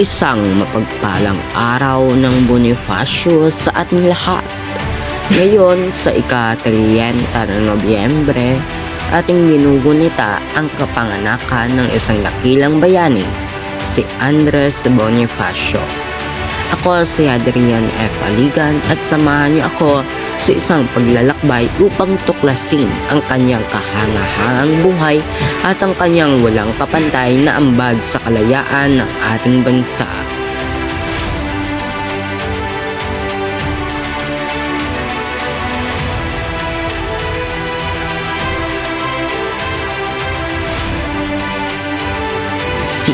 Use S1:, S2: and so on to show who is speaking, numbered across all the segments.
S1: Isang mapagpalang araw ng Bonifacio sa ating lahat. Ngayon sa ika-30 ng Nobyembre, ating ginugunita ang kapanganakan ng isang dakilang bayani, si Andres Bonifacio. Ako si Adrian F. Aligan at samahan niyo ako sa isang paglalakbay upang tuklasin ang kanyang kahangahangang buhay at ang kanyang walang kapantay na ambag sa kalayaan ng ating bansa.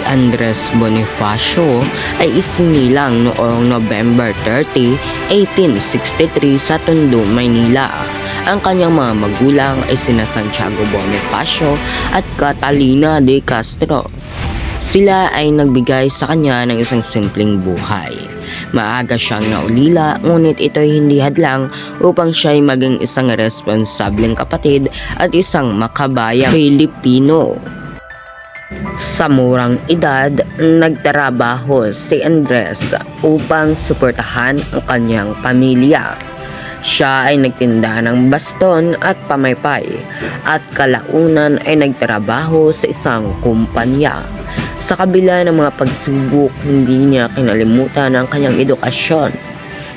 S1: Andres Bonifacio ay isinilang noong November 30, 1863 sa Tondo, Maynila. Ang kanyang mga magulang ay sina Santiago Bonifacio at Catalina de Castro. Sila ay nagbigay sa kanya ng isang simpleng buhay. Maaga siyang naulila ngunit ito ay hindi hadlang upang siya ay maging isang responsableng kapatid at isang makabayang Pilipino. Sa murang edad, nagtrabaho si Andres upang suportahan ang kanyang pamilya. Siya ay nagtinda ng baston at pamaypay at kalaunan ay nagtrabaho sa isang kumpanya. Sa kabila ng mga pagsubok, hindi niya kinalimutan ang kanyang edukasyon.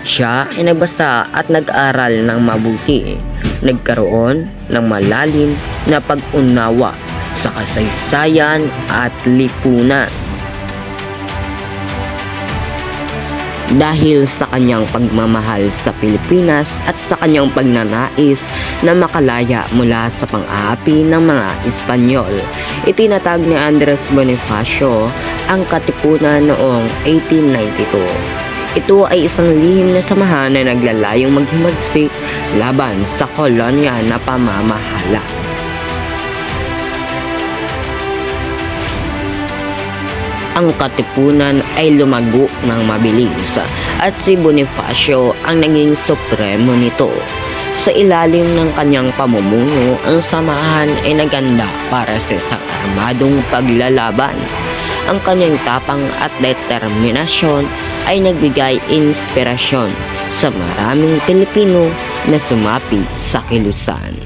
S1: Siya ay nagbasa at nag-aral ng mabuti. Nagkaroon ng malalim na pag-unawa sa kasaysayan at lipunan. Dahil sa kanyang pagmamahal sa Pilipinas at sa kanyang pagnanais na makalaya mula sa pang-aapi ng mga Espanyol, itinatag ni Andres Bonifacio ang katipunan noong 1892. Ito ay isang lihim na samahan na naglalayong maghimagsik laban sa kolonya na pamamahala. Ang katipunan ay lumago ng mabilis at si Bonifacio ang naging supremo nito. Sa ilalim ng kanyang pamumuno, ang samahan ay naganda para sa isang armadong paglalaban. Ang kanyang tapang at determinasyon ay nagbigay inspirasyon sa maraming Pilipino na sumapi sa kilusan.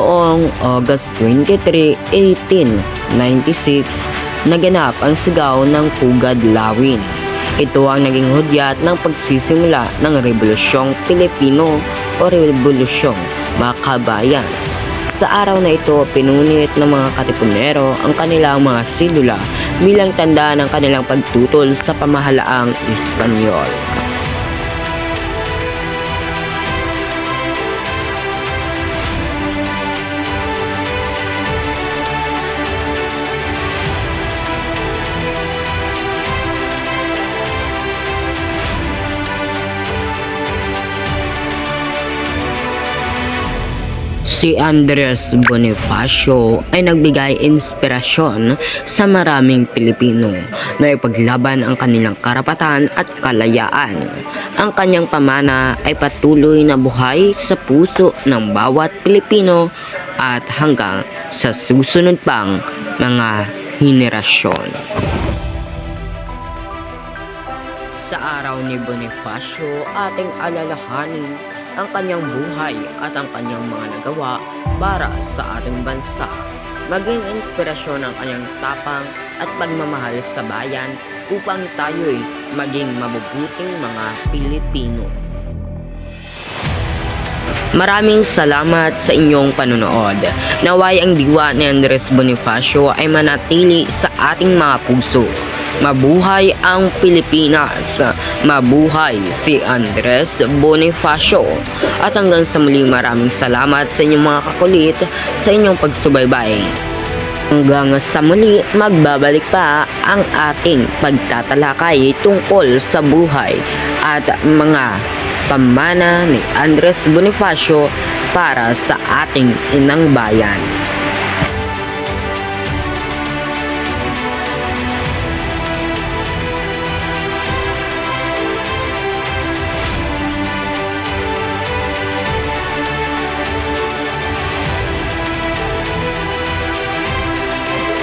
S1: Noong August 23, 1896, naganap ang sigaw ng Pugad Lawin. Ito ang naging hudyat ng pagsisimula ng Rebolusyong Pilipino o Rebolusyong Makabayan. Sa araw na ito, pinunit ng mga katipunero ang kanilang mga silula bilang tanda ng kanilang pagtutol sa pamahalaang Espanyol. Si Andres Bonifacio ay nagbigay inspirasyon sa maraming Pilipino na ipaglaban ang kanilang karapatan at kalayaan. Ang kanyang pamana ay patuloy na buhay sa puso ng bawat Pilipino at hanggang sa susunod pang mga henerasyon. Sa araw ni Bonifacio, ating alalahanin ang kanyang buhay at ang kanyang mga nagawa para sa ating bansa. Maging inspirasyon ang kanyang tapang at pagmamahal sa bayan upang tayo'y maging mabubuting mga Pilipino. Maraming salamat sa inyong panonood. Naway ang diwa ni Andres Bonifacio ay manatili sa ating mga puso. Mabuhay ang Pilipinas! Mabuhay si Andres Bonifacio! At hanggang sa muli maraming salamat sa inyong mga kakulit sa inyong pagsubaybay. Hanggang sa muli, magbabalik pa ang ating pagtatalakay tungkol sa buhay at mga pamana ni Andres Bonifacio para sa ating inang bayan.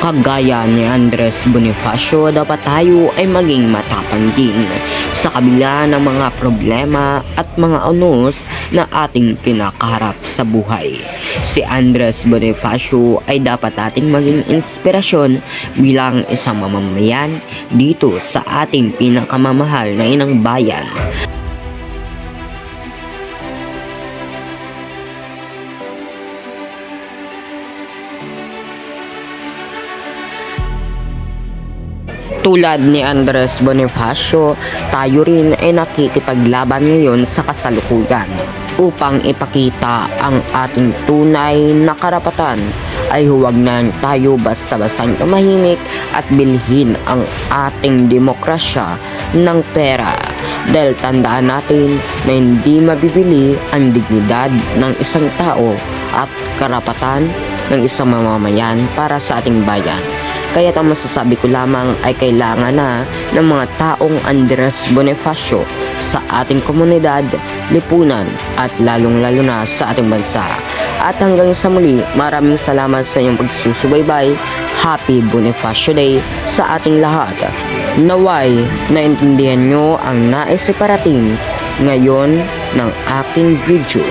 S1: Kagaya ni Andres Bonifacio, dapat tayo ay maging matapang din sa kabila ng mga problema at mga unos na ating kinakaharap sa buhay. Si Andres Bonifacio ay dapat ating maging inspirasyon bilang isang mamamayan dito sa ating pinakamamahal na inang bayan. Tulad ni Andres Bonifacio, tayo rin ay nakikipaglaban ngayon sa kasalukuyan upang ipakita ang ating tunay na karapatan ay huwag na tayo basta-basta tumahimik at bilhin ang ating demokrasya ng pera dahil tandaan natin na hindi mabibili ang dignidad ng isang tao at karapatan ng isang mamamayan para sa ating bayan. Kaya ang masasabi ko lamang ay kailangan na ng mga taong Andres Bonifacio sa ating komunidad, lipunan at lalong-lalo na sa ating bansa. At hanggang sa muli, maraming salamat sa inyong pagsusubaybay. Happy Bonifacio Day sa ating lahat. Naway, naintindihan nyo ang nais iparating ngayon ng aking video.